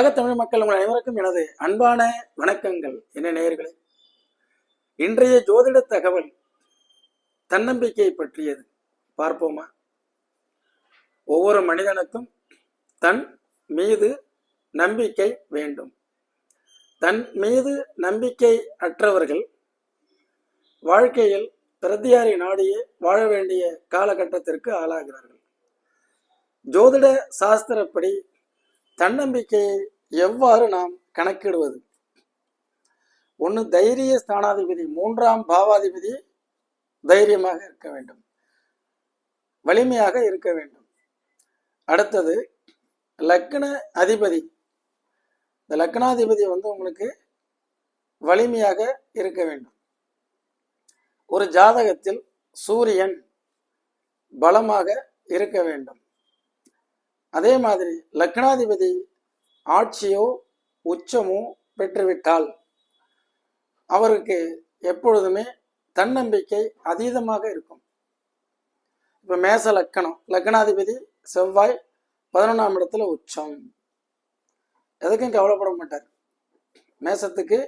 உலக தமிழ் மக்கள் உங்கள் அனைவருக்கும் எனது அன்பான வணக்கங்கள். என்ன நேயர்களே? இன்றைய ஜோதிட தகவல் தன்னம்பிக்கை பற்றியது. பார்ப்போமா? ஒவ்வொரு மனிதனுக்கும் தன் மீது நம்பிக்கை வேண்டும். தன் மீது நம்பிக்கை அற்றவர்கள் வாழ்க்கையில் பிரதியாரி நாடியே வாழ வேண்டிய காலகட்டத்திற்கு ஆளாகிறார்கள். ஜோதிட சாஸ்திரப்படி தன்னம்பிக்கையை எவ்வாறு நாம் கணக்கிடுவது? ஒன்று தைரிய ஸ்தானாதிபதி மூன்றாம் பாவாதிபதி தைரியமாக இருக்க வேண்டும். வலிமையாக இருக்க வேண்டும். அடுத்தது லக்ன அதிபதி. இந்த லக்னாதிபதி வந்து உங்களுக்கு வலிமையாக இருக்க வேண்டும். ஒரு ஜாதகத்தில் சூரியன் பலமாக இருக்க வேண்டும். அதே மாதிரி லக்னாதிபதி ஆட்சியோ உச்சமோ பெற்றுவிட்டால் அவருக்கு எப்பொழுதுமே தன்னம்பிக்கை அதீதமாக இருக்கும். இப்போ மேச லக்கணம். லக்னாதிபதி செவ்வாய் பதினொன்றாம் இடத்துல உச்சம். எதுக்கும் கவலைப்பட மாட்டார். மேசத்துக்கு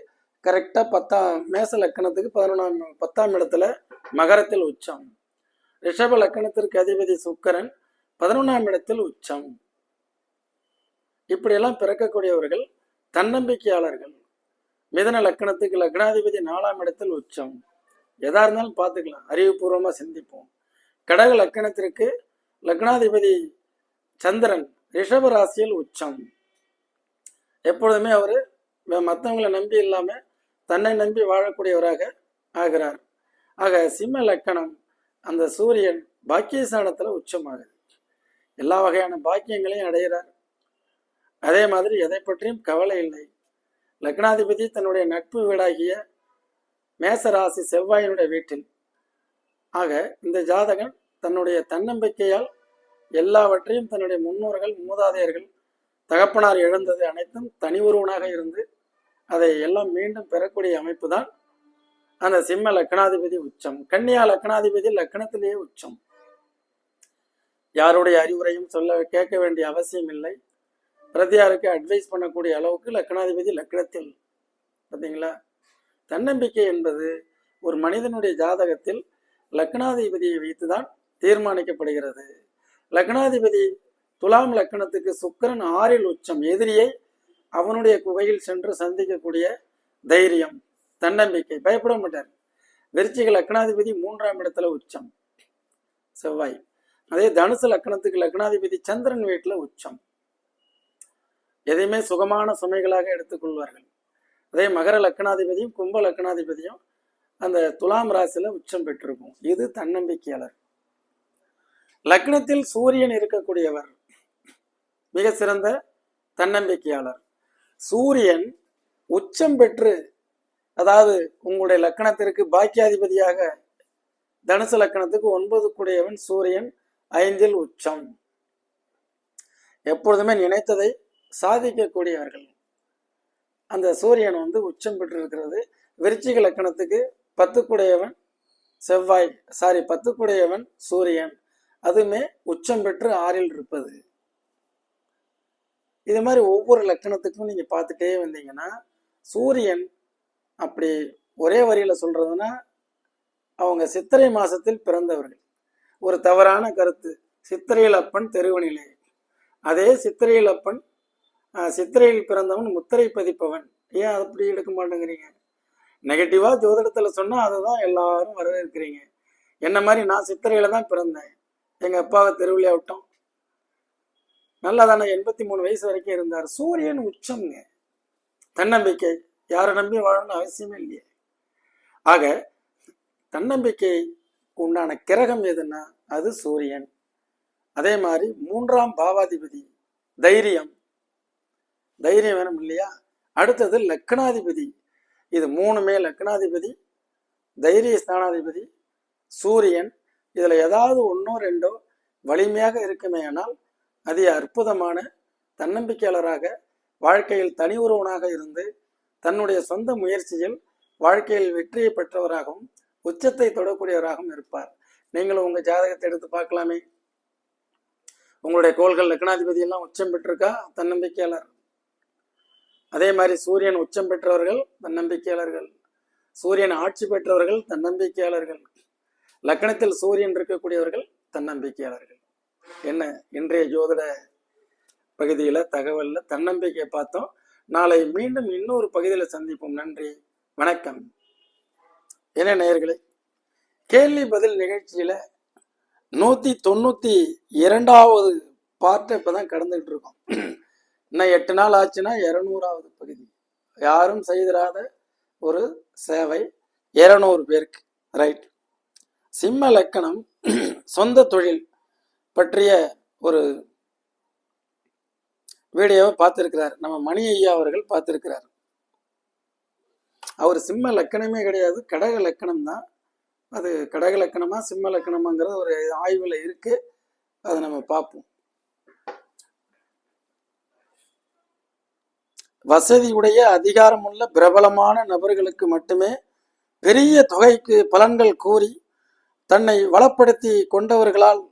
கரெக்டாக பத்தாம் மேச லக்கணத்துக்கு பதினொன்றாம் பத்தாம் இடத்துல மகரத்தில் உச்சம். ரிஷப லக்கணத்திற்கு அதிபதி சுக்கரன் பதினொன்றாம் இடத்தில் உச்சம். இப்படியெல்லாம் பிறக்கக்கூடியவர்கள் தன்னம்பிக்கையாளர்கள். மிதன லக்கணத்துக்கு லக்னாதிபதி நாலாம் இடத்தில் உச்சம். எதா இருந்தாலும் பார்த்துக்கலாம். அறிவுபூர்வமாக சிந்திப்போம். கடக லக்கணத்திற்கு லக்னாதிபதி சந்திரன் ரிஷப ராசியில் உச்சம். எப்பொழுதுமே அவர் மற்றவங்களை நம்பி இல்லாமல் தன்னை நம்பி வாழக்கூடியவராக ஆகிறார். ஆக சிம்ம லக்கணம் அந்த சூரியன் பாக்கியஸ்தானத்தில் உச்சமாகுது. எல்லா வகையான பாக்கியங்களையும் அடைகிறார். அதே மாதிரி எதை பற்றியும் கவலை இல்லை. லக்னாதிபதி தன்னுடைய நட்பு வீடாகிய மேசராசி செவ்வாயினுடைய வீட்டில். ஆக இந்த ஜாதகன் தன்னுடைய தன்னம்பிக்கையால் எல்லாவற்றையும் தன்னுடைய முன்னோர்கள் மூதாதையர்கள் தகப்பனார் இழந்தது அனைத்தும் தனி ஒருவனாக இருந்து அதை எல்லாம் மீண்டும் பெறக்கூடிய அமைப்பு தான் அந்த சிம்ம லக்னாதிபதி உச்சம். கன்னியா லக்னாதிபதி லக்னத்திலேயே உச்சம். யாருடைய அறிவுரையும் சொல்ல கேட்க வேண்டிய அவசியம் இல்லை. பிரதியாருக்கு அட்வைஸ் பண்ணக்கூடிய அளவுக்கு லக்னாதிபதி லக்னத்தில் பார்த்தீங்களா? தன்னம்பிக்கை என்பது ஒரு மனிதனுடைய ஜாதகத்தில் லக்னாதிபதியை வைத்து தான் தீர்மானிக்கப்படுகிறது. லக்னாதிபதி துலாம் லக்கணத்துக்கு சுக்கரன் ஆறில் உச்சம் எதிரியை அவனுடைய குகையில் சென்று சந்திக்கக்கூடிய தைரியம் தன்னம்பிக்கை. பயப்பட மாட்டார். விருச்சிக லக்னாதிபதி மூன்றாம் இடத்துல உச்சம். செவ்வாய். அதே தனுசு லக்கணத்துக்கு லக்னாதிபதி சந்திரன் வீட்டில் உச்சம். எதையுமே சுகமான சுமைகளாக எடுத்துக்கொள்வார்கள் அதே மகர லக்கணாதிபதியும் கும்ப லக்னாதிபதியும் அந்த துலாம் ராசியில உச்சம் பெற்றிருக்கும். இது தன்னம்பிக்கையாளர். லக்னத்தில் சூரியன் இருக்கக்கூடியவர். மிக சிறந்த தன்னம்பிக்கையாளர். சூரியன் உச்சம் பெற்று அதாவது உங்களுடைய லக்கணத்திற்கு பாக்கியாதிபதியாக தனுசு லக்கணத்துக்கு ஒன்பது கூடியவன் சூரியன் ஐந்தில் உச்சம். எப்பொழுதுமே நினைத்ததை சாதிக்கக்கூடியவர்கள். அந்த சூரியன் வந்து உச்சம் பெற்றிருக்கிறது. விருச்சிக லக்கணத்துக்கு பத்துக்குடையவன் செவ்வாய் சாரி பத்துக்குடையவன் சூரியன். அதுவுமே உச்சம் பெற்று ஆறில் இருப்பது. இது மாதிரி ஒவ்வொரு லக்கணத்துக்கும் நீங்க பார்த்துட்டே வந்தீங்கன்னா சூரியன் அப்படி ஒரே வரியில சொல்றதுன்னா அவங்க சித்திரை மாசத்தில் பிறந்தவர்கள். ஒரு தவறான கருத்து. சித்திரையில் அப்பன் தெருவனிலே அதே சித்திரையில் அப்பன் சித்திரையில் பிறந்தவன் முத்திரை பதிப்பவன். ஏன் அப்படி எடுக்க மாட்டேங்கிறீங்க? நெகட்டிவாக ஜோதிடத்தில் சொன்னால் அதை தான் எல்லாரும் வரவேற்கிறீங்க. என்ன மாதிரி நான் சித்திரையில தான் பிறந்தேன். எங்கள் அப்பாவை தெருவிலே விட்டோம். நல்லா தானே எண்பத்தி மூணு வயசு வரைக்கும் இருந்தார். சூரியன் உச்சம்ங்க. தன்னம்பிக்கை. யாரை நம்பி வாழணும்னு அவசியமே இல்லையே. ஆக தன்னம்பிக்கை உண்டான கிரகம் எதுன்னா அது சூரியன். அதே மாதிரி மூன்றாம் பாவாதிபதி தைரியம். தைரியம் வேணும் இல்லையா? அடுத்தது லக்னாதிபதி. இது மூணுமே லக்னாதிபதி தைரிய ஸ்தானாதிபதி சூரியன். இதில் ஏதாவது ஒன்றோ ரெண்டோ வலிமையாக இருக்குமே ஆனால் அதிக அற்புதமான தன்னம்பிக்கையாளராக வாழ்க்கையில் தனி ஒருவனாக இருந்து தன்னுடைய சொந்த முயற்சியில் வாழ்க்கையில் வெற்றியை பெற்றவராகவும் உச்சத்தை தொடக்கூடியவராகவும் இருப்பார். நீங்களும் உங்க ஜாதகத்தை எடுத்து பார்க்கலாமே. உங்களுடைய கோள்கள் லக்னாதிபதி எல்லாம் உச்சம் பெற்றிருக்கா? தன்னம்பிக்கையாளர். அதே மாதிரி சூரியன் உச்சம் பெற்றவர்கள் தன்னம்பிக்கையாளர்கள். சூரியன் ஆட்சி பெற்றவர்கள் தன்னம்பிக்கையாளர்கள். லக்கணத்தில் சூரியன் இருக்கக்கூடியவர்கள் தன்னம்பிக்கையாளர்கள். என்ன? இன்றைய ஜோதிட பகுதியில் தகவலில் தன்னம்பிக்கை பார்த்தோம். நாளை மீண்டும் இன்னொரு பகுதியில் சந்திப்போம். நன்றி. வணக்கம். என்ன நேயர்களே? கேள்வி பதில் நிகழ்ச்சியில் நூற்றி தொண்ணூற்றி இரண்டாவது பார்ட்டை இப்போ தான் கடந்துகிட்டு இருக்கோம். இன்னும் எட்டு நாள் ஆச்சுன்னா இரநூறாவது பகுதி. யாரும் செய்திராத ஒரு சேவை இரநூறு பேருக்கு. ரைட் சிம்ம லக்கணம் சொந்த தொழில் பற்றிய ஒரு வீடியோவை பார்த்துருக்கிறார். நம்ம மணி ஐயா அவர்கள் பார்த்துருக்கிறார். அவர் சிம்ம லக்கணமே கிடையாது கடக லக்கணம் தான். அது கடக லக்கணமா சிம்ம லக்கணமாங்கிறது ஒரு ஆய்வில் இருக்கு. அதை நம்ம பார்ப்போம். வசதியுடைய அதிகாரமுள்ள பிரபலமான நபர்களுக்கு மட்டுமே பெரிய தொகைக்கு பலன்கள் கூறி தன்னை வளப்படுத்தி கொண்டவர்களால்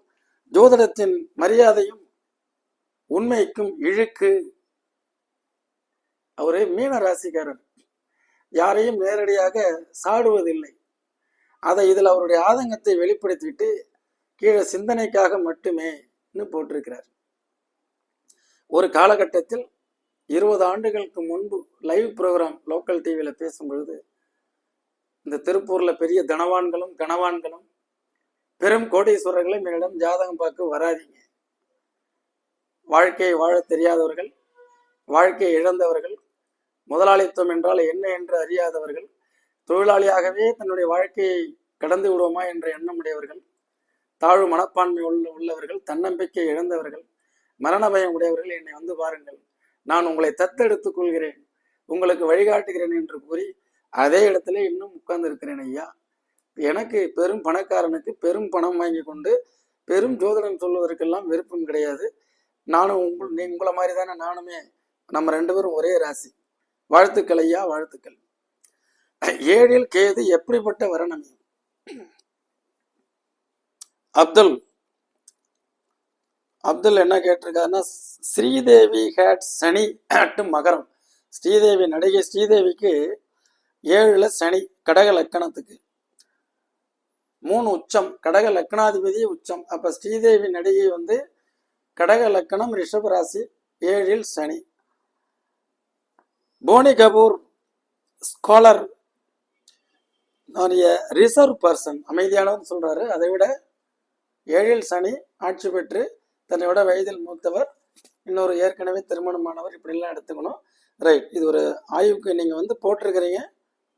ஜோதிடத்தின் மரியாதையும் உண்மைக்கும் இழுக்கு. அவரு மீன ராசிக்காரர். யாரையும் நேரடியாக சாடுவதில்லை. அதை இதில் அவருடைய ஆதங்கத்தை வெளிப்படுத்திட்டு கீழே சிந்தனைக்காக மட்டுமே போட்டிருக்கிறார். ஒரு காலகட்டத்தில் இருபது ஆண்டுகளுக்கு முன்பு லைவ் ப்ரோக்ராம் லோக்கல் டிவியில் பேசும்பொழுது இந்த திருப்பூரில் பெரிய தனவான்களும் கனவான்களும் பெரும் கோடீஸ்வரர்களும் என்னிடம் ஜாதகம் பார்க்க வராதிங்க. வாழ்க்கையை வாழ தெரியாதவர்கள் வாழ்க்கையை இழந்தவர்கள் முதலாளித்துவம் என்றால் என்ன என்று அறியாதவர்கள் தொழிலாளியாகவே தன்னுடைய வாழ்க்கையை கடந்து விடுவோமா என்ற எண்ணம் உடையவர்கள் தாழ்வு மனப்பான்மை உள்ள உள்ளவர்கள் தன்னம்பிக்கை இழந்தவர்கள் மரண பயம் உடையவர்கள் என்னை வந்து பாருங்கள். நான் உங்களை தத்தெடுத்துக் கொள்கிறேன். உங்களுக்கு வழிகாட்டுகிறேன் என்று கூறி அதே இடத்துல இன்னும் உட்கார்ந்து இருக்கிறேன் ஐயா. எனக்கு பெரும் பணக்காரனுக்கு பெரும் பணம் வாங்கி கொண்டு பெரும் ஜோதிடம் சொல்வதற்கெல்லாம் விருப்பம் கிடையாது. நானும் உங்கள் நீ உங்களை மாதிரி தானே நானுமே. நம்ம ரெண்டு பேரும் ஒரே ராசி. வாழ்த்துக்கள் ஐயா வாழ்த்துக்கள். ஏழில் கேது எப்படிப்பட்ட வரணம்? அப்துல் அப்துல் என்ன கேட்டிருக்காருன்னா ஸ்ரீதேவி ஹேட் சனி அட்டு மகரம். ஸ்ரீதேவி நடிகை ஸ்ரீதேவிக்கு ஏழுல சனி கடக லக்கணத்துக்கு. மூணு உச்சம் கடக லக்கணாதிபதி உச்சம். அப்ப ஸ்ரீதேவி நடிகை வந்து கடக லக்கணம் ரிஷபராசி ஏழில் சனி. Boney Kapoor scholar reserve person அமைதியானவன் சொல்றாரு. அதை விட ஏழில் சனி ஆட்சி பெற்று தன்னை விட வயதில் மூத்தவர் இன்னொரு ஏற்கனவே திருமணமானவர் இப்படிலாம் எடுத்துக்கணும். ரைட் இது ஒரு ஆய்வுக்கு நீங்கள் வந்து போட்டிருக்கிறீங்க.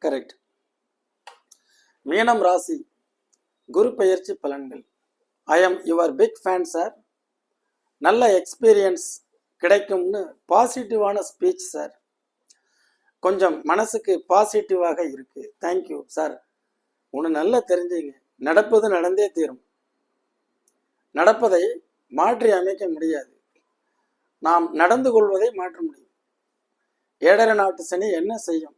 கரெக்ட் மீனம் ராசி. குரு பயிற்சி பலன்கள். I am your big fan sir நல்ல எக்ஸ்பீரியன்ஸ் கிடைக்கும்னு பாசிட்டிவான ஸ்பீச் சார் கொஞ்சம் மனசுக்கு பாசிட்டிவாக இருக்கு. தேங்க்யூ சார் ஒன்று நல்லா தெரிஞ்சுங்க. நடப்பது நடந்தே தீரும். நடப்பதை மாற்றி அமைக்க முடியாது. நாம் நடந்து கொள்வதை மாற்ற முடியும். ஏழரை நாட்டு சனி என்ன செய்யும்?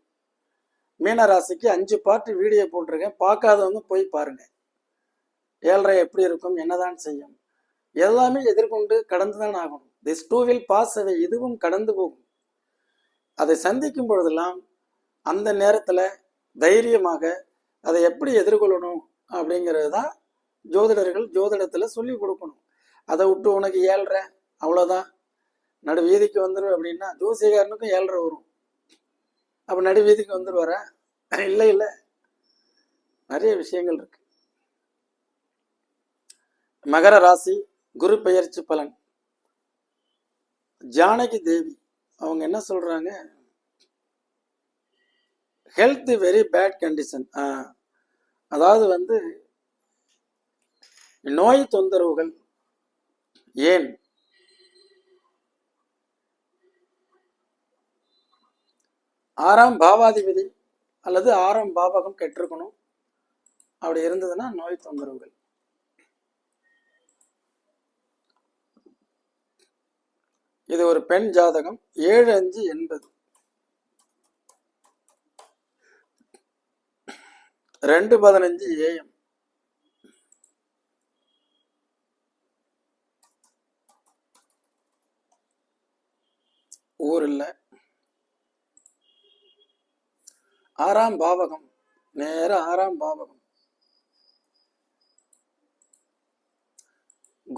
மீனராசிக்கு அஞ்சு பார்ட்டு வீடியோ போட்டிருக்கேன். பார்க்காதவங்க போய் பாருங்க. ஏழரை எப்படி இருக்கும்? என்னதான் செய்யும்? எல்லாமே எதிர்கொண்டு கடந்து தான் ஆகணும். திஸ் டூ வில் பாஸ் அவை இதுவும் கடந்து போகும். அதை சந்திக்கும் பொழுதெல்லாம் அந்த நேரத்தில் தைரியமாக அதை எப்படி எதிர்கொள்ளணும் அப்படிங்கிறது தான் ஜோதிடர்கள் ஜோதிடத்தில் சொல்லி கொடுக்கணும். அதை விட்டு உனக்கு ஏழ்ற? அவ்வளோதான் நடு வீதிக்கு வந்துடும் அப்படின்னா ஜோசியக்காரனுக்கும் ஏழ்ரை வரும். அப்போ நடு வீதிக்கு வந்துடுவாரா இல்லை இல்லை. நிறைய விஷயங்கள் இருக்கு. மகர ராசி குரு பெயர்ச்சி பலன். ஜானகி தேவி அவங்க என்ன சொல்றாங்க? ஹெல்த் வெரி பேட் கண்டிஷன் அதாவது வந்து நோய் தொந்தரவுகள் ஏன்? ஆறாம் பாவாதிபதி அல்லது ஆறாம் பாவகம் கெட்டிருக்கணும் அப்படி இருந்ததுன்னா நோய் தொந்தரவுகள். இது ஒரு பெண் ஜாதகம். ஏழு அஞ்சு எண்பது. ரெண்டு பதினஞ்சு ஏஎம் ஊர் இல்லை. ஆறாம் பாவகம் நேர ஆறாம் பாவகம்.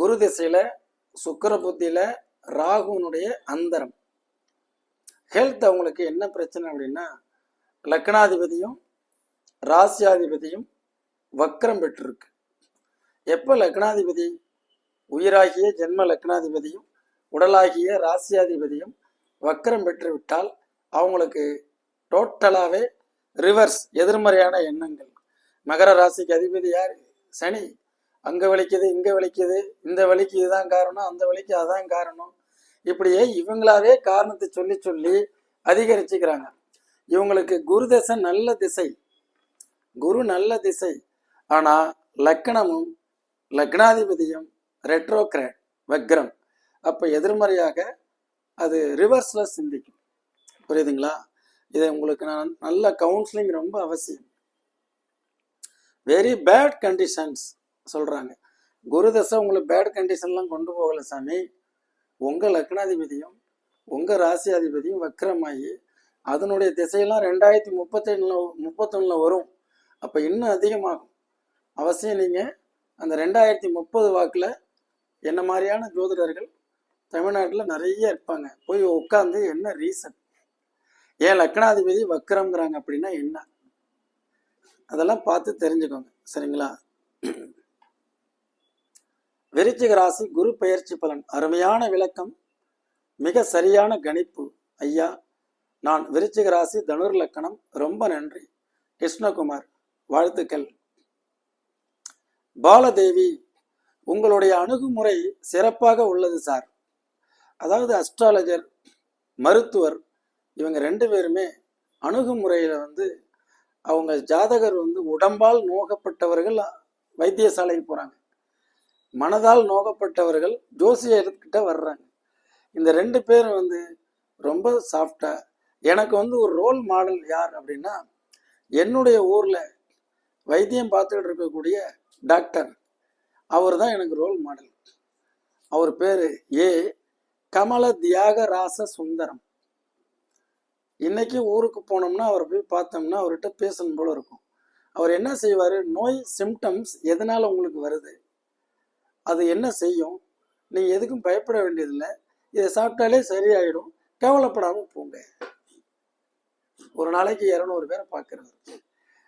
குரு திசையில சுக்கர புத்தியில ராகுனுடைய அந்தரம். ஹெல்த் அவங்களுக்கு என்ன பிரச்சனை அப்படின்னா லக்னாதிபதியும் ராசியாதிபதியும் வக்ரம் பெற்றிருக்கு. எப்போ லக்னாதிபதி? உயிராகிய ஜென்ம லக்னாதிபதியும் உடலாகிய ராசியாதிபதியும் வக்கரம் பெற்று விட்டால் அவங்களுக்கு டோட்டலாகவே ரிவர்ஸ் எதிர்மறையான எண்ணங்கள். மகர ராசிக்கு அதிபதி யார்? சனி. அங்கே வலிக்குது இங்கே வலிக்குது இந்த வலிக்கு இதுதான் காரணம் அந்த வலிக்கு அதான் காரணம். இப்படியே இவங்களாவே காரணத்தை சொல்லி சொல்லி அதிகரிச்சுக்கிறாங்க. இவங்களுக்கு குரு திசை நல்ல திசை. குரு நல்ல திசை. ஆனால் லக்னமும் லக்னாதிபதியும் ரெட்ரோக்ரேட் வக்ரம். அப்போ எதிர்மறையாக அது ரிவர்ஸில் சிந்திக்கும். புரியுதுங்களா? இதை உங்களுக்கு நான் நல்ல கவுன்சிலிங் ரொம்ப அவசியம். வெரி பேட் கண்டிஷன்ஸ் சொல்கிறாங்க குரு தசை உங்களை பேட் கண்டிஷன்லாம் கொண்டு போகல சாமி. உங்கள் லக்னாதிபதியும் உங்கள் ராசியாதிபதியும் வக்ரமாகி அதனுடைய திசையெல்லாம் ரெண்டாயிரத்தி முப்பத்தொன்னில் முப்பத்தொன்னில் வரும். அப்போ இன்னும் அதிகமாகும். அவசியம் நீங்கள் அந்த ரெண்டாயிரத்தி முப்பது வாக்கில் என்ன மாதிரியான ஜோதிடர்கள் தமிழ்நாட்டில் நிறைய இருப்பாங்க. போய் உட்காந்து என்ன ரீசன் ஏன் லக்னாதிபதி வக்ரம்ங்கிறாங்க அப்படின்னா என்ன? அதெல்லாம் பார்த்து தெரிஞ்சுக்கோங்க. சரிங்களா? விருச்சிக ராசி குரு பெயர்ச்சி பலன். அருமையான விளக்கம். மிக சரியான கணிப்பு. ஐயா நான் விருச்சிக ராசி தனுர் லக்கணம். ரொம்ப நன்றி. கிருஷ்ணகுமார் வாழ்த்துக்கள். பாலதேவி உங்களுடைய அணுகுமுறை சிறப்பாக உள்ளது சார். அதாவது அஸ்ட்ராலஜர் மருத்துவர் இவங்க ரெண்டு பேருமே அணுகுமுறையில் வந்து அவங்க ஜாதகர் வந்து உடம்பால் நோகப்பட்டவர்கள் வைத்தியசாலைக்கு போகிறாங்க மனதால் நோகப்பட்டவர்கள் ஜோசியர்கிட்ட வர்றாங்க. இந்த ரெண்டு பேரும் வந்து ரொம்ப சாஃப்டாக எனக்கு வந்து ஒரு ரோல் மாடல் யார் அப்படின்னா என்னுடைய ஊரில் வைத்தியம் பார்த்துக்கிட்டு இருக்கக்கூடிய டாக்டர் அவர் தான் எனக்கு ரோல் மாடல் அவர் பேர் ஏ கமல தியாகராச சுந்தரம் இன்னைக்கு ஊருக்கு போனோம்னா அவரை போய் பார்த்தோம்னா அவர்கிட்ட பேசணும் போல இருக்கும். அவர் என்ன செய்வார்? நோய் சிம்டம்ஸ் எதனால் உங்களுக்கு வருது? அது என்ன செய்யும்? நீங்கள் எதுக்கும் பயப்பட வேண்டியதில்லை. இதை சாப்பிட்டாலே சரியாயிடும். கவலைப்படாமல் போங்க. ஒரு நாளைக்கு இரநூறு பேரை பார்க்குறது.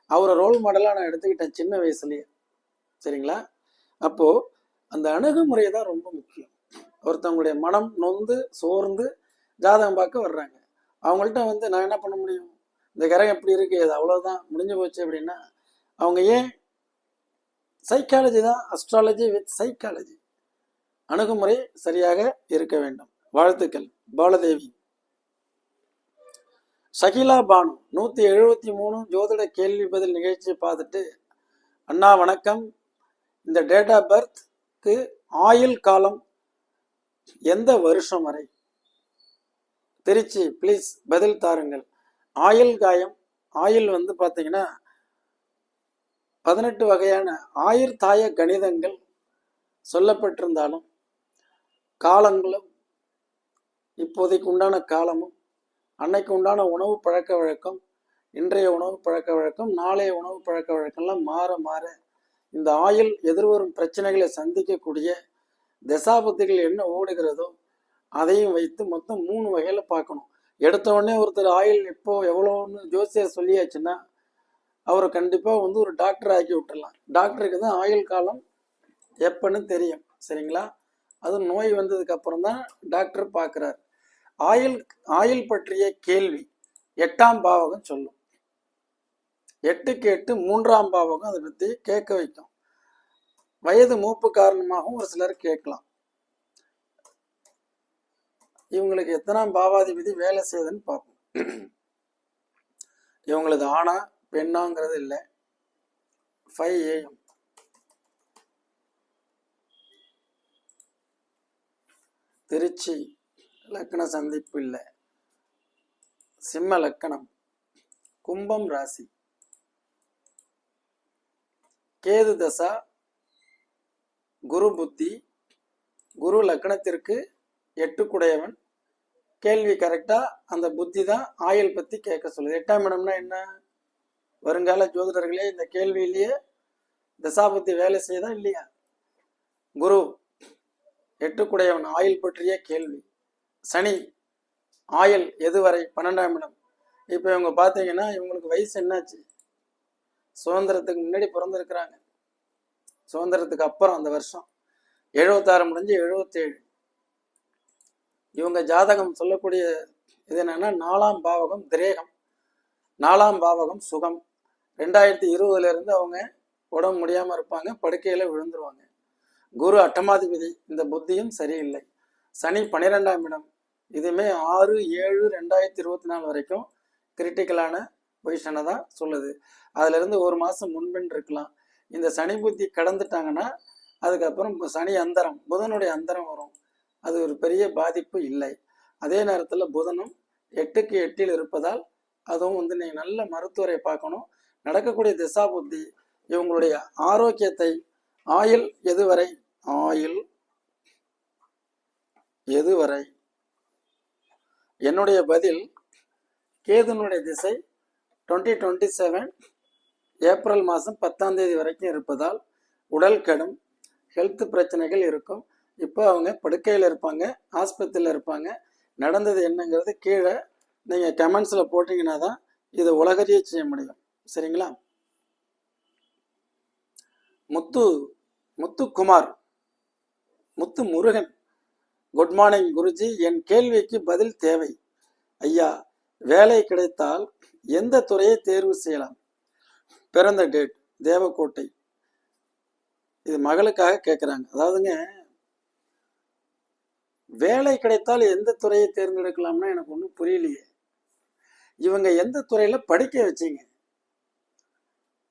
அவரை ரோல் மாடலாக நான் எடுத்துக்கிட்டேன் சின்ன வயசுலேயே. சரிங்களா? அப்போது அந்த அணுகுமுறை தான் ரொம்ப முக்கியம். ஒருத்தவங்களுடைய மனம் நொந்து சோர்ந்து ஜாதகம் பார்க்க வர்றாங்க. அவங்கள்ட்ட வந்து நான் என்ன பண்ண முடியும்? இந்த கிரகம் எப்படி இருக்கு? இது அவ்வளோதான் முடிஞ்சு போச்சு அப்படின்னா அவங்க ஏன் சைக்காலஜி தான் அஸ்ட்ராலஜி வித் சைக்காலஜி அணுகுமுறை சரியாக இருக்க வேண்டும். வாழ்த்துக்கள் பாலதேவி. ஷகிலா பானு நூற்றி எழுபத்தி மூணு ஜோதிட கேள்வி பதில் நிகழ்ச்சியை பார்த்துட்டு அண்ணா வணக்கம். இந்த டேட் ஆஃப் பர்த்க்கு ஆயுள் காலம் எந்த வருஷம் வரை? திருச்சி ப்ளீஸ் பதில் தாருங்கள். ஆயுள் காயம் ஆயுள் வந்து பார்த்தீங்கன்னா பதினெட்டு வகையான ஆயுர்தாய கணிதங்கள் சொல்லப்பட்டிருந்தாலும் காலங்களும் இப்போதைக்கு உண்டான காலமும் அன்னைக்கு உண்டான உணவு பழக்க வழக்கம் இன்றைய உணவு பழக்க வழக்கம் நாளைய உணவு பழக்க வழக்கம்லாம் மாற மாற இந்த ஆயில் எதிர்வரும் பிரச்சனைகளை சந்திக்கக்கூடிய தசாபுத்திகள் என்ன ஓடுகிறதோ அதையும் வைத்து மொத்தம் மூணு வகையில் பார்க்கணும். எடுத்த உடனே ஒருத்தர் ஆயில் இப்போ எவ்வளோன்னு ஜோசியர் சொல்லியாச்சுன்னா அவரை கண்டிப்பாக வந்து ஒரு டாக்டர் ஆக்கி விட்டுடலாம் டாக்டருக்கு தான் ஆயுள் காலம் எப்பன்னு தெரியும். சரிங்களா? அது நோய் வந்ததுக்கு அப்புறம் தான் டாக்டர் பார்க்குறார். ஆயில் ஆயில் பற்றிய கேள்வி எட்டாம் பாவகம் சொல்லும். எட்டுக்கு எட்டு மூன்றாம் பாவகம் அதை பற்றி கேட்க வைக்கும். வயது மூப்பு காரணமாகவும் ஒரு சிலர் கேட்கலாம். இவங்களுக்கு எத்தனாம் பாவாதிபதி வேலை செய்யுதுன்னு பார்ப்போம். இவங்களது ஆணா பெண்ணாங்கிறது இல்லை. ஃபைவ் ஏஎம் திருச்சி லக்கண சந்திப்பு இல்லை. சிம்ம லக்கணம். கும்பம் ராசி. கேது தசா குரு புத்தி குரு லக்கணத்திற்கு எட்டுக்குடையவன். கேள்வி கரெக்டாக அந்த புத்தி தான் ஆயுள் பற்றி கேட்க சொல்லுது. எட்டாம் இடம்னா என்ன? வருங்கால ஜோதிடர்களே இந்த கேள்வியிலேயே தசாபுத்தி வேலை செய்தா இல்லையா? குரு எட்டுக்குடையவன் ஆயுள் பற்றிய கேள்வி. சனி ஆயுள் எதுவரை? பன்னெண்டாம் இடம். இப்போ இவங்க பார்த்தீங்கன்னா இவங்களுக்கு வயசு என்னாச்சு? சுதந்திரத்துக்கு முன்னாடி பிறந்திருக்கிறாங்க. சுதந்திரத்துக்கு அப்புறம் அந்த வருஷம். எழுபத்தாறு முடிஞ்சு எழுபத்தேழு இவங்க ஜாதகம் சொல்லக்கூடிய இது என்னன்னா நாலாம் பாவகம் திரேகம். நாலாம் பாவகம் சுகம். ரெண்டாயிரத்தி இருபதுல இருந்து அவங்க உடம்பு முடியாம இருப்பாங்க படுக்கையில விழுந்துருவாங்க. குரு அட்டமாதிபதி இந்த புத்தியும் சரியில்லை. சனி பன்னிரெண்டாம் இடம். இதுவுமே ஆறு ஏழு ரெண்டாயிரத்தி இருபத்தி நாலு வரைக்கும் கிரிட்டிக்கலான பொசிஷனை தான் சொல்லுது. அதுல இருந்து ஒரு மாசம் முன்பின் இருக்கலாம். இந்த சனி புத்தி கடந்துட்டாங்கன்னா அதுக்கப்புறம் சனி அந்தரம் புதனுடைய அந்தரம் வரும். அது ஒரு பெரிய பாதிப்பு இல்லை. அதே நேரத்தில் புதனும் எட்டுக்கு எட்டில் இருப்பதால் அதுவும் வந்து நீங்கள் நல்ல மருத்துவரை பார்க்கணும். நடக்கக்கூடிய திசா புத்தி இவங்களுடைய ஆரோக்கியத்தை ஆயில் எதுவரை ஆயில் எதுவரை? என்னுடைய பதில் கேதுனுடைய திசை டுவெண்ட்டி டுவெண்ட்டி செவன் ஏப்ரல் மாதம் பத்தாம் தேதி வரைக்கும் இருப்பதால் உடல் கடும் ஹெல்த் பிரச்சனைகள் இருக்கும். இப்போ அவங்க படுக்கையில் இருப்பாங்க ஆஸ்பத்திரியில் இருப்பாங்க. நடந்தது என்னங்கிறது கீழே நீங்கள் கமெண்ட்ஸில் போட்டிங்கன்னா தான் இதை உலகறிய செய்ய முடியும். சரிங்களா? Muthu Muthukumar Muthu Murugan good morning Guruji. என் கேள்விக்கு பதில் தேவை. ஐயா வேலை கிடைத்தால் எந்த துறையை தேர்வு செய்யலாம்? பிறந்த டேட் தேவக்கோட்டை. இது மகளுக்காக கேட்குறாங்க அதாவதுங்க வேலை கிடைத்தால் எந்த துறையை தேர்ந்தெடுக்கலாம்னா எனக்கு ஒன்றும் புரியலையே. இவங்க எந்த துறையில் படிக்க வச்சீங்க?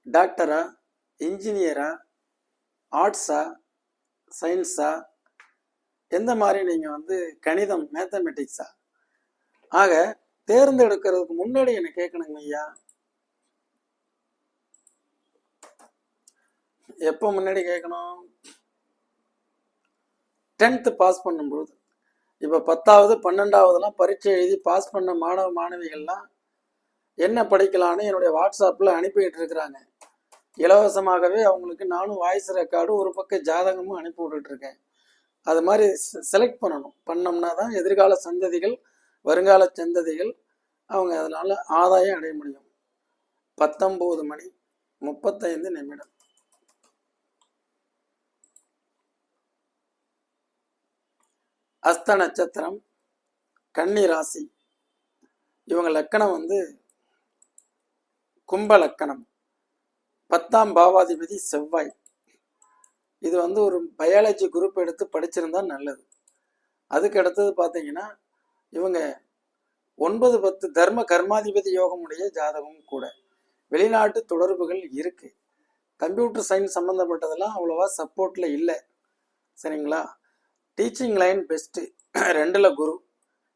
டாக்டரா இன்ஜினியரா ஆர்ட்ஸா சயின்ஸா எந்த மாதிரி நீங்கள் வந்து கணிதம் மேத்தமெட்டிக்ஸா ஆக தேர்ந்தெடுக்கிறதுக்கு முன்னாடி என்னை கேட்கணுங்க ஐயா? எப்போ முன்னாடி கேட்கணும்? டென்த்து பாஸ் பண்ணும்போது இப்போ பத்தாவது பன்னெண்டாவதுலாம் பரீட்சை எழுதி பாஸ் பண்ண மாணவ மாணவிகள்லாம் என்ன படிக்கலான்னு என்னுடைய வாட்ஸ்அப்பில் அனுப்பிக்கிட்டு இருக்கிறாங்க. இலவசமாகவே அவங்களுக்கு நானும் வாய்ஸ் ரெக்கார்டு ஒரு பக்கம் ஜாதகமும் அனுப்பி விட்டுட்டு இருக்கேன். அது மாதிரி செலக்ட் பண்ணணும். பண்ணோம்னா தான் எதிர்கால சந்ததிகள் வருங்கால சந்ததிகள் அவங்க அதனால் ஆதாயம் அடைய முடியும். பத்தொம்போது மணி முப்பத்தைந்து நிமிடம். அஸ்த நட்சத்திரம் கன்னி ராசி. இவங்க லக்கணம் வந்து கும்ப லக்கணம். பத்தாம் பாவாதிபதி செவ்வாய். இது வந்து ஒரு பயாலஜி குரூப் எடுத்து படிச்சிருந்தா நல்லது. அதுக்கு அடுத்தது பார்த்தீங்கன்னா இவங்க ஒன்பது பத்து தர்ம கர்மாதிபதி யோகமுடைய ஜாதகம் கூட. வெளிநாட்டு தொடர்புகள் இருக்கு. கம்ப்யூட்டர் சயின்ஸ் சம்மந்தப்பட்டதெல்லாம் அவ்வளோவா சப்போர்ட்டில் இல்லை. சரிங்களா? டீச்சிங் லைன் பெஸ்ட்டு ரெண்டில் குரு.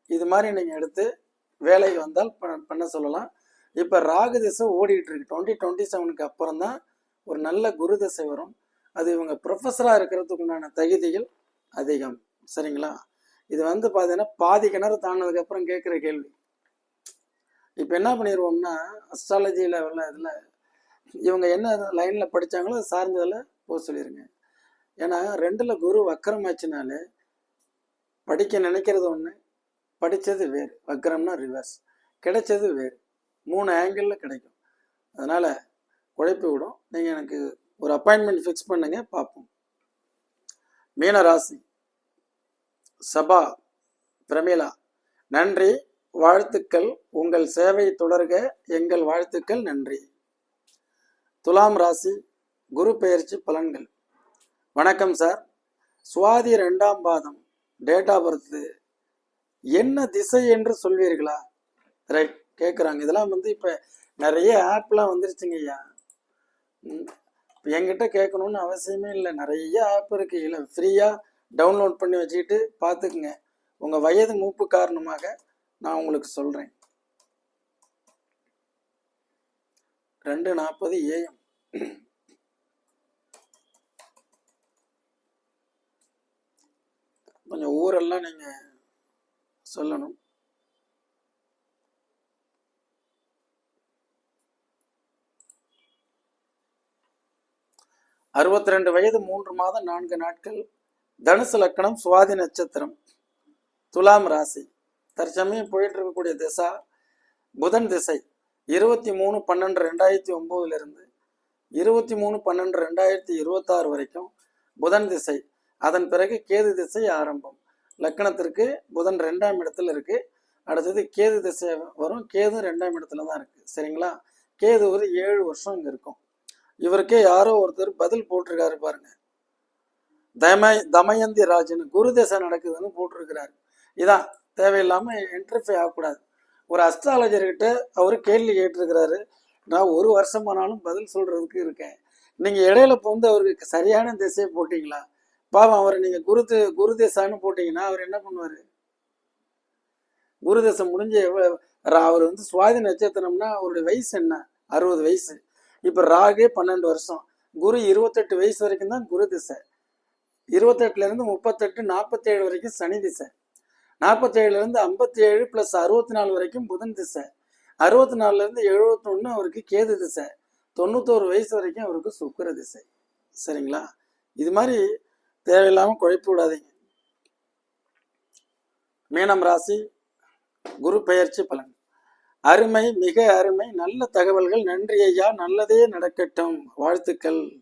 இது மாதிரி நீங்கள் எடுத்து வேலைக்கு வந்தால் ப- பண்ண சொல்லலாம். இப்போ ராகு திசை ஓடிட்டு இருக்கு. டுவெண்ட்டி டுவெண்ட்டி செவனுக்கு அப்புறம் தான் ஒரு நல்ல குரு திசை வரும். அது இவங்க ப்ரொஃபஸராக இருக்கிறதுக்கு உண்டான தகுதிகள் அதிகம். சரிங்களா? இது வந்து பார்த்தீங்கன்னா பாதி கிணறு தாண்டதுக்கப்புறம் கேட்குற கேள்வி. இப்போ என்ன பண்ணிடுவோம்னா அஸ்ட்ராலஜி லெவலில் இதில் இவங்க என்ன லைனில் படித்தாங்களோ அது சார்ந்ததில் போக சொல்லிடுங்க ஏன்னா ரெண்டில் குரு வக்கரமாச்சுனாலே படிக்க நினைக்கிறது ஒன்று படித்தது வேறு. வக்கரம்னா ரிவர்ஸ் கிடைச்சது வேறு. மூணு ஆங்கிளில் கிடைக்கும். அதனால் குழப்பி விடும். நீங்கள் எனக்கு ஒரு அப்பாயின்மெண்ட் ஃபிக்ஸ் பண்ணுங்க பார்ப்போம். மீன ராசி. சபா பிரமிளா. நன்றி. வாழ்த்துக்கள். உங்கள் சேவை தொடர்க. எங்கள் வாழ்த்துக்கள். நன்றி. துலாம் ராசி. குரு பெயர்ச்சி பலன்கள். வணக்கம் சார். சுவாதி ரெண்டாம் பாதம் டேட் ஆஃப் பர்த். என்ன திசை என்று சொல்வீர்களா? ரைட் கேட்குறாங்க இதெல்லாம் வந்து இப்போ நிறைய ஆப்லாம் வந்துருச்சுங்க ஐயா. ம், என்கிட்ட கேட்கணும்னு அவசியமே இல்லை. நிறைய ஆப் இருக்கு. இல்லை ஃப்ரீயாக டவுன்லோட் பண்ணி வச்சுக்கிட்டு பார்த்துக்குங்க உங்கள் வயது மூப்பு காரணமாக நான் உங்களுக்கு சொல்கிறேன் ரெண்டு நாற்பது ஏஎம் கொஞ்சம் ஊரெல்லாம் நீங்கள் சொல்லணும். அறுபத்தி ரெண்டு வயது மூன்று மாதம் நான்கு நாட்கள். தனுசு லக்கணம் சுவாதி நட்சத்திரம் துலாம் ராசி. தற்சமயம் போயிட்டு இருக்கக்கூடிய திசா புதன் திசை. இருபத்தி மூணு பன்னெண்டு ரெண்டாயிரத்தி ஒம்போதுலேருந்து இருபத்தி மூணு பன்னெண்டு ரெண்டாயிரத்தி இருபத்தாறு வரைக்கும் புதன் திசை. அதன் பிறகு கேது திசை ஆரம்பம். லக்கணத்திற்கு புதன் ரெண்டாம் இடத்துல இருக்கு. அடுத்தது கேது திசை வரும். கேது ரெண்டாம் இடத்துல தான் இருக்கு. சரிங்களா? கேது ஒரு ஏழு வருஷம் இங்க இருக்கும். இவருக்கே யாரோ ஒருத்தர் பதில் போட்டிருக்காரு பாருங்க. தமய தமயந்தி ராஜன் குரு திசை நடக்குதுன்னு போட்டிருக்கிறாரு. இதான். தேவையில்லாம என்டர்ஃபை ஆகக்கூடாது. ஒரு அஸ்ட்ராலஜர்கிட்ட அவர் கேள்வி கேட்டிருக்கிறாரு. நான் ஒரு வருஷமானாலும் பதில் சொல்றதுக்கு இருக்கேன். நீங்க இடையில போந்து அவருக்கு சரியான திசையை போட்டீங்களா? பாவம் அவரை நீங்கள் குரு தி- குரு திசான்னு போட்டீங்கன்னா அவர் என்ன பண்ணுவார்? குரு முடிஞ்ச முடிஞ்சு ரா- அவர் வந்து சுவாதி நட்சத்திரம்னா அவருடைய வயசு என்ன? அறுபது வயசு. இப்போ ராகே பன்னெண்டு வருஷம். குரு இருபத்தெட்டு வயசு வரைக்கும் தான் குரு திசை. இருபத்தெட்டுலேருந்து முப்பத்தெட்டு நாற்பத்தேழு வரைக்கும் சனி திசை. நாற்பத்தேழுலேருந்து ஐம்பத்தி ஏழு ப்ளஸ் அறுபத்தி நாலு வரைக்கும் புதன் திசை. அறுபத்தி நாலுலேருந்து எழுபத்தொன்று அவருக்கு கேது திசை. தொண்ணூத்தோரு வயசு வரைக்கும் அவருக்கு சுக்கர திசை. சரிங்களா? இது மாதிரி தேவையில்லாமல் குழப்பி விடாதீங்க. மீனம் ராசி குரு பெயர்ச்சி பலன். அருமை மிக அருமை நல்ல தகவல்கள் நன்றி ஐயா நல்லதே நடக்கட்டும். வாழ்த்துக்கள்.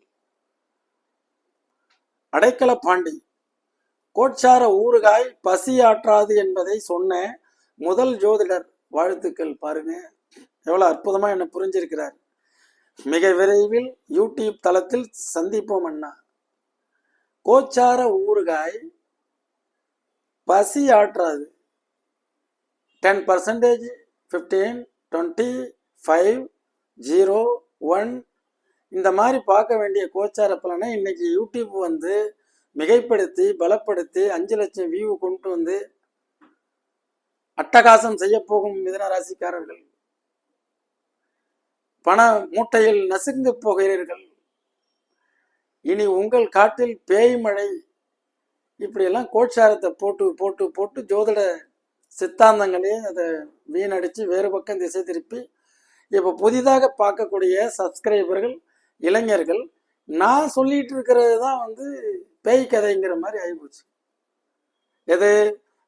அடைக்கல பாண்டி. கோட்சார ஊறுகாய் பசியாற்றாது என்பதை சொன்ன முதல் ஜோதிடர் வாழ்த்துக்கள் பாருங்க. எவ்வளவு அற்புதமா என்ன புரிஞ்சிருக்கிறார். மிக விரைவில் யூடியூப் தளத்தில் சந்திப்போம் அண்ணா. கோச்சார ஊறுகாய் பசி ஆற்றாது. Ten percentage fifteen twenty five zero one இந்த மாதிரி பார்க்க வேண்டிய கோச்சார பலனை இன்னைக்கு யூடியூப் வந்து மிகைப்படுத்தி பலப்படுத்தி அஞ்சு லட்சம் வியூ கொண்டு வந்து அட்டகாசம் செய்யப்போகும் மிதனராசிக்காரர்கள் மிதன ராசிக்காரர்கள். பண மூட்டையில் நசுங்கு போகிறீர்கள். இனி உங்கள் காட்டில் பேய் மழை. இப்படியெல்லாம் கோட்சாரத்தை போட்டு போட்டு போட்டு ஜோதிட சித்தாந்தங்களே அதை வீணடிச்சு வேறு பக்கம் திசை திருப்பி இப்போ புதிதாக பார்க்கக்கூடிய சப்ஸ்கிரைபர்கள் இளைஞர்கள் நான் சொல்லிட்டு இருக்கிறது தான் வந்து பேய் கதைங்கிற மாதிரி ஆகிப்போச்சு எது?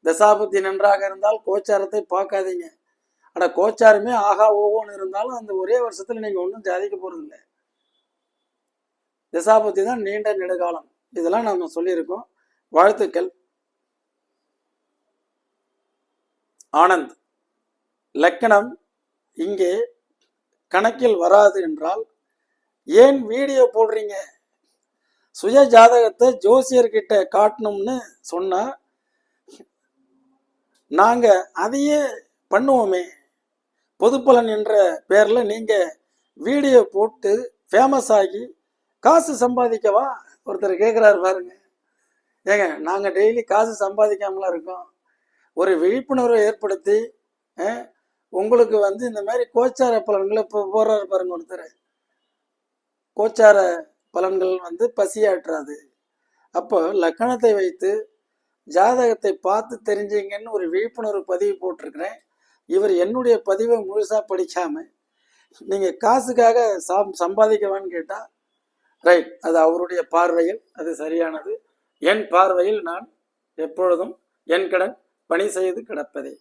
தசாபுத்தி நன்றாக இருந்தால் கோச்சாரத்தை பார்க்காதீங்க. ஆனால் கோச்சாரமே ஆகா ஓகோன்னு இருந்தாலும் அந்த ஒரே வருஷத்தில் நீங்கள் ஒன்றும் ஜாதிக்க போகிறதில்லை தசாபுத்தி தான் நீண்ட நெடுகாலம். இதெல்லாம் நம்ம சொல்லியிருக்கோம். வாழ்த்துக்கள். ஆனந்த். லக்கணம் இங்கே கணக்கில் வராது என்றால் ஏன் வீடியோ போடுறீங்க? சுய ஜாதகத்தை ஜோசியர்கிட்ட காட்டணும்னு சொன்னா நாங்க அதையே பண்ணுவோமே. பொதுப்பலன் என்ற பேர்ல நீங்க வீடியோ போட்டு ஃபேமஸ் ஆகி காசு சம்பாதிக்கவா? ஒருத்தர் கேட்குறாரு பாருங்க. ஏங்க நாங்கள் டெய்லி காசு சம்பாதிக்காமலாம் இருக்கோம். ஒரு விழிப்புணர்வை ஏற்படுத்தி உங்களுக்கு வந்து இந்த மாதிரி கோச்சார பலன்களை இப்போ போடுறாரு பாருங்க ஒருத்தர். கோச்சார பலன்கள் வந்து பசியாற்றாது. அப்போ லக்கணத்தை வைத்து ஜாதகத்தை பார்த்து தெரிஞ்சீங்கன்னு ஒரு விழிப்புணர்வு பதிவு போட்டிருக்கிறேன். இவர் என்னுடைய பதிவை முழுசாக படிக்காமல் நீங்கள் காசுக்காக சாம் சம்பாதிக்கவான்னு கேட்டால் ரைட் அது அவருடைய பார்வையில் அது சரியானது. என் பார்வையில் நான் எப்பொழுதும் என் கடன் பணி செய்து கிடப்பதே.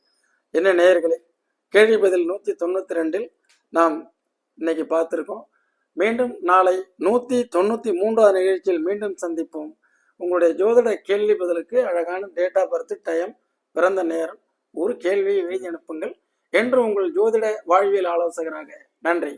என்ன நேயர்களே கேள்வி பதில் நூற்றி தொண்ணூற்றி ரெண்டில் நாம் இன்னைக்கு பார்த்துருக்கோம். மீண்டும் நாளை நூற்றி தொண்ணூற்றி மூன்றாவது நிகழ்ச்சியில் மீண்டும் சந்திப்போம். உங்களுடைய ஜோதிட கேள்வி பதிலுக்கு அழகான டேட்டா பர்த் டைம் பிறந்த நேரம் ஒரு கேள்வியை எழுதி அனுப்புங்கள். என்று உங்கள் ஜோதிட வாழ்வியல் ஆலோசகராக நன்றி.